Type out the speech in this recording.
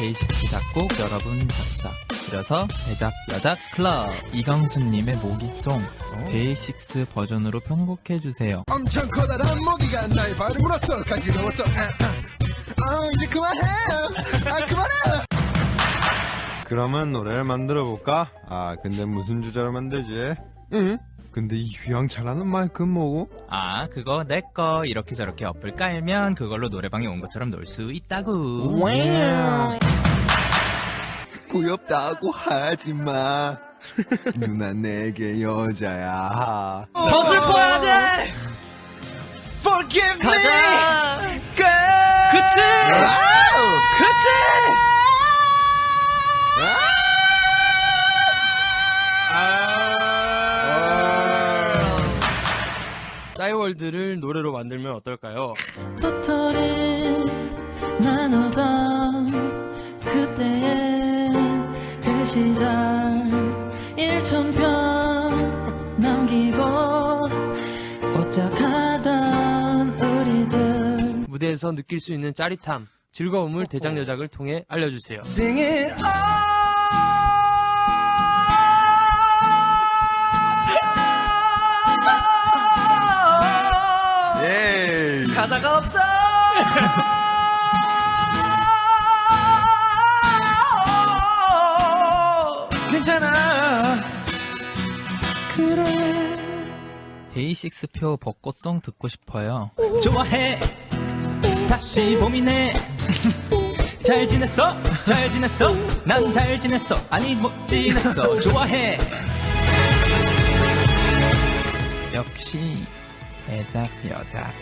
데이식스 작곡 여러분 작사. 그래서 대작 여작 클럽. 이강수님의 모기송. 데이식스 버전으로 편곡해주세요. 엄청 커다란 모기가 나의 발을 물었어 간지러웠어. 아, 아. 아 이제 그만해. 아 그만해. 그러면 노래를 만들어 볼까? 아 근데 무슨 주제로 만들지? 응? 근데 이 휘황찬란한 마이크 뭐고? 아 그거 내 거. 이렇게 저렇게 어플 깔면 그걸로 노래방에 온 것처럼 놀 수 있다고 귀엽다고 하지 마. 누나 내게 여자야. 더 슬퍼야 돼. Forgive 가자. 끝 그치? 그치? 싸이월드를 노래로 만들면 어떨까요? 도토리 나누던 시절 일천편 남기고 오짝하던 우리들 무대에서 느낄 수 있는 짜릿함, 즐거움을 대장 여작을 통해 알려주세요. Sing it all 가사가 없어 데이식스 표 벚꽃송 듣고 싶어요. 좋아해. 다시 봄이네 잘 지냈어? 잘 지냈어? 난 잘 지냈어. 아니 못 지냈어. 좋아해. 역시 대작 여작